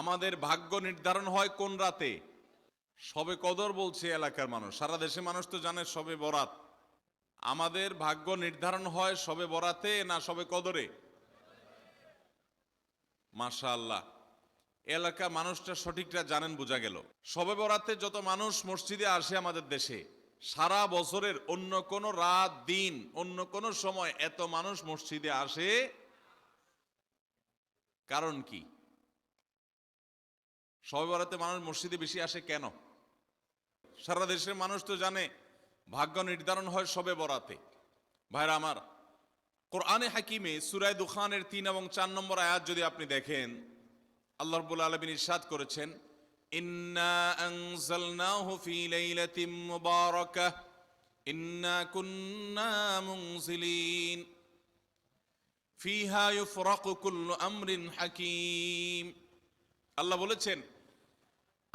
আমাদের ভাগ্য নির্ধারণ হয় কোন রাতে? সবে কদর বলছে এলাকার মানুষ। সারা দেশে মানুষ তো জানে সবে বরাত। আমাদের ভাগ্য নির্ধারণ হয় সবে বরাতে না সবে কদরে? মাশা আল্লাহ এলাকা মানুষটা সঠিকটা জানেন বোঝা গেল। সবে বরাতে যত মানুষ মসজিদে আসে আমাদের দেশে, সারা বছরের অন্য কোনো রাত, দিন, অন্য কোনো সময় এত মানুষ মসজিদে আসে। কারণ কি? সবে বরাতে মানুষ মসজিদে বেশি আসে কেন? সারা দেশের মানুষ তো জানে, ভাগ্য নির্ধারণ হয় সবে বরাতে ভাইরা আমার, কোরআনে হাকিমে সুরায় দুখানের তিন এবং চার নম্বর আয়াত যদি আপনি দেখেন, আল্লাহ রব্বুল আলমিন ইরশাদ করেছেন, ইন্না আমরিন হাকিম। আল্লাহ বলেছেন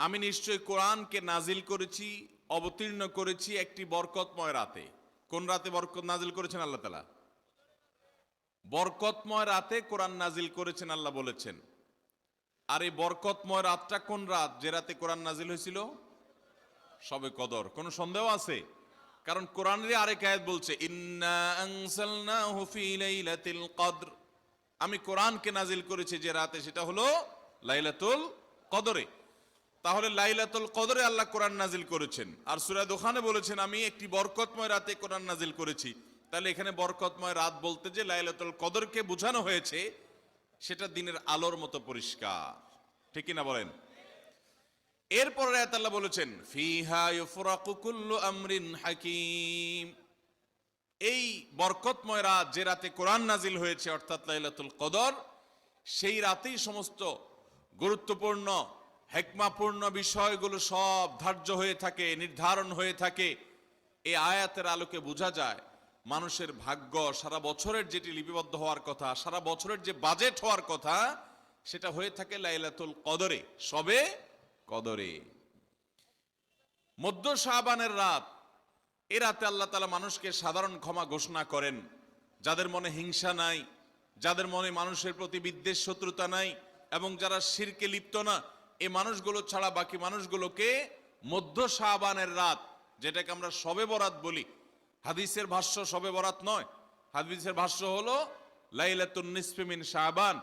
আমি নিশ্চয় কোরআনকে নাজিল করেছি, অবতীর্ণ করেছি একটি বরকতময় রাতে। কোন রাতে বরকত নাজিল করেছেন আল্লাহ তালা বরকতময় রাতে কোরআন নাজিল করেছেন আল্লাহ বলেছেন। আর এই বরকতময় রাতটা কোন রাত? যে রাতে কোরআন নাজিল হয়েছিল? সবে কদর। কোন সন্দেহ আছে? কারণ কোরআনের আরেক আয়াত বলছে কদর। আমি কোরআনকে নাজিল করেছি যে রাতে, সেটা হলো লাইলাতুল কদরে। তাহলে লাইলাতুল কদরে আল্লাহ কোরআন নাজিল করেছেন। আর সূরা দোকানে বলেছেন, আমি একটি বরকতময় রাতে কোরআন নাজিল করেছি। তাহলে এখানে বরকতময় রাত বলতে যে লাইলাতুল কদরকে বোঝানো হয়েছে, সেটা দিনের আলোর মতো পরিষ্কার। ঠিক না বলেন? এরপরে আয়াত আল্লাহ বলেছেন, ফিহা ইউফরাকু কুল্লু আমরিন হাকিম। এই বরকতময় রাত যে রাতে কোরআন নাজিল হয়েছে, অর্থাৎ লাইলাতুল কদর, সেই রাতেই সমস্ত গুরুত্বপূর্ণ হেকমাপূর্ণ বিষয়গুলো সব ধার্য হয়ে থাকে, নির্ধারণ হয়ে থাকে। এই আয়াতের আলোকে বোঝা যায়, মানুষের ভাগ্য সারা বছরের যেটি লিপিবদ্ধ হওয়ার কথা, সারা বছরের যে বাজেট হওয়ার কথা, সেটা হয়ে থাকে লাইলাতুল কদরে। সবে কদরে। মধ্য শাহবানের রাত, এ রাতে আল্লাহ তালা মানুষকে সাধারণ ক্ষমা ঘোষণা করেন। যাদের মনে হিংসা নাই, যাদের মনে মানুষের প্রতি বিদ্বেষ, শত্রুতা নাই, এবং যারা শিরকে লিপ্ত না এই মানুষগুলো ছাড়া বাকি মানুষগুলোকে মধ্য শাহবানের রাত, যেটাকে আমরা সবে বরাত বলি, হাদিসের ভাষ্য সবে বরাত নয়। হাদিসের ভাষ্য হলো, লাইলাতুন নিসফিমিন শাহবান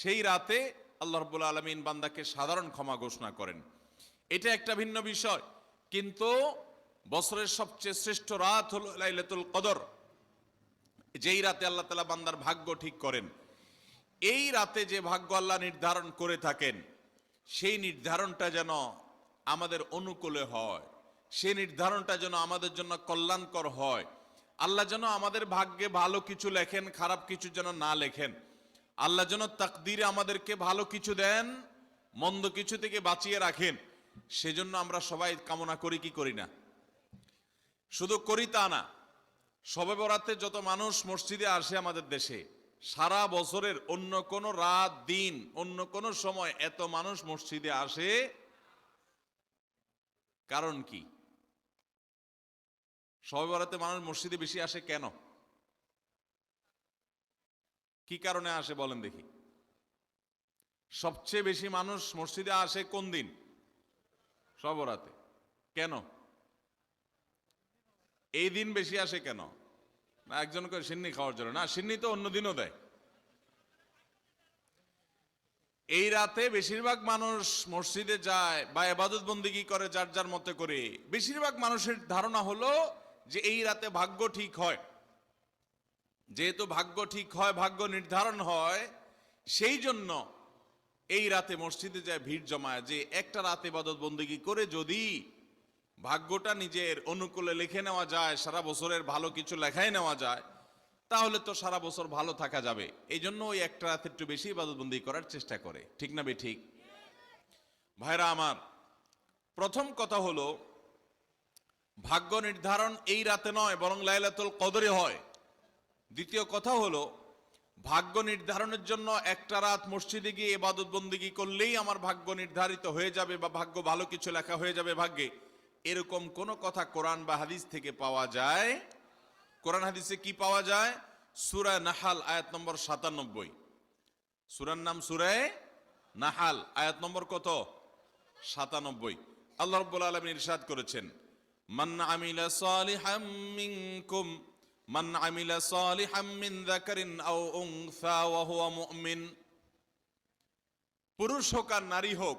সেই রাতে আল্লাহ রব্বুল আলমিন বান্দাকে সাধারণ ক্ষমা ঘোষণা করেন। এটা একটা ভিন্ন বিষয়, কিন্তু বছরের সবচেয়ে শ্রেষ্ঠ রাত হলো লাইলাতুল কদর, যেই রাতে আল্লাহ তালা বান্দার ভাগ্য ঠিক করেন। এই রাতে যে ভাগ্য আল্লাহ নির্ধারণ করে থাকেন সেই নির্ধারণটা যেন আমাদের অনুকূলে হয়। সেই নির্ধারণটা যেন আমাদের জন্য কল্যাণকর হয়। আল্লাহ যেন আমাদের ভাগ্যে ভালো কিছু লেখেন, খারাপ কিছু যেন না লেখেন। আল্লাহ যেন তাকদিরে আমাদেরকে ভালো কিছু দেন, মন্দ কিছু থেকে বাঁচিয়ে রাখেন। সেজন্য আমরা সবাই কামনা করি, কি করি না? শুধু করি তা না সবে বরাতে যত মানুষ মসজিদে আসে আমাদের দেশে সারা বছরের অন্য কোনো রাত, দিন, অন্য কোনো সময় এত মানুষ মসজিদে আসে? কারণ কি? সবে বরাতে মানুষ মসজিদে বেশি আসে কেন? কি কারণে আসে বলেন দেখি। সবচেয়ে বেশি মানুষ মসজিদে আসে কোন দিন? সবরাতে কেন? এই দিন বেশি আসে কেন? না একজন করে সিন্নি খাওয়ার জন্য। না, সিন্নি তো অন্য দিনও দেয়। এই রাতে বেশিরভাগ মানুষ মসজিদে যায় বা এবাদত বন্দিগি করে যার যার মতে করে। বেশিরভাগ মানুষের ধারণা হলো যে এই রাতে ভাগ্য ঠিক হয়। যেহেতু ভাগ্য ঠিক হয়, ভাগ্য নির্ধারণ হয়, সেই জন্য এই রাতে মসজিদে যায় ভিড় জমায় যে একটা রাতে ইবাদত বন্দিগি করে যদি ভাগ্যটা নিজের অনুকূলে লিখে নেওয়া যায়, সারা বছরের ভালো কিছু লেখাই নেওয়া যায়, তাহলে তো সারা বছর ভালো থাকা যাবে। এই জন্য ওই একটা রাতে একটু বেশি ইবাদতবন্দি করার চেষ্টা করে। ঠিক না বে ঠিক ভাইরা আমার, প্রথম কথা হলো, ভাগ্য নির্ধারণ এই রাতে নয়, বরং লাইলাতুল কদরে হয়। দ্বিতীয় কথা হলো, ভাগ্য নির্ধারণের জন্য একটা রাত মসজিদে গিয়ে এবাদত বন্দিগি করলেই আমার ভাগ্য নির্ধারিত হয়ে যাবে বা ভাগ্য ভালো কিছু লেখা হয়ে যাবে ভাগ্যে। এরকম কোনো কথা কোরআন বা হাদিস থেকে পাওয়া যায়? কোরআন হাদিসে কি পাওয়া যায়? সুরা নাহাল, আয়াত নম্বর সাতানব্বই। সুরার নাম সুরায় নাহাল, আয়াত নম্বর কত? সাতানব্বই। আল্লাহ রব্বুল আলমিন ইরশাদ করেছেন, মান আমিলা মান আমিলা পুরুষ হোক আর নারী হোক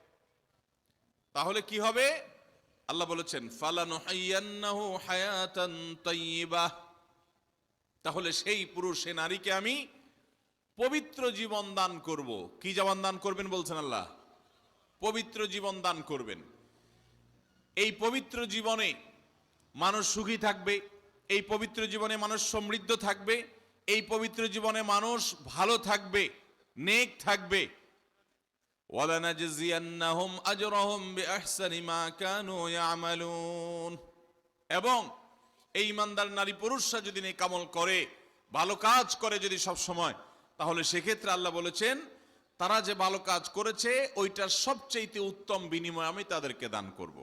তাহলে কি হবে? আল্লাহ বলেছেন, ফালানুহাইয়ান্নাহু হায়াতান তাহলে সেই পুরুষ সে নারীকে আমি পবিত্র জীবন দান করব। কি জীবন দান করবেন বলছেন আল্লাহ? পবিত্র জীবন দান করবেন। এই পবিত্র জীবনে মানুষ সুখী থাকবে, এই পবিত্র জীবনে মানুষ সমৃদ্ধ থাকবে, এই পবিত্র জীবনে মানুষ ভালো থাকবে, নেক থাকবে। ওয়ালানাজজিয়ান্নাহুম আজরাহুম বিআহসানি মা কানু ইয়ামালুন। এবং এই ইমানদার নারী পুরুষরা যদি নেকামল করে, ভালো কাজ করে যদি সব সময় তাহলে সেক্ষেত্রে আল্লাহ বলেছেন, তারা যে ভালো কাজ করেছে, ওইটার সবচেয়েতে উত্তম বিনিময় আমি তাদেরকে দান করব।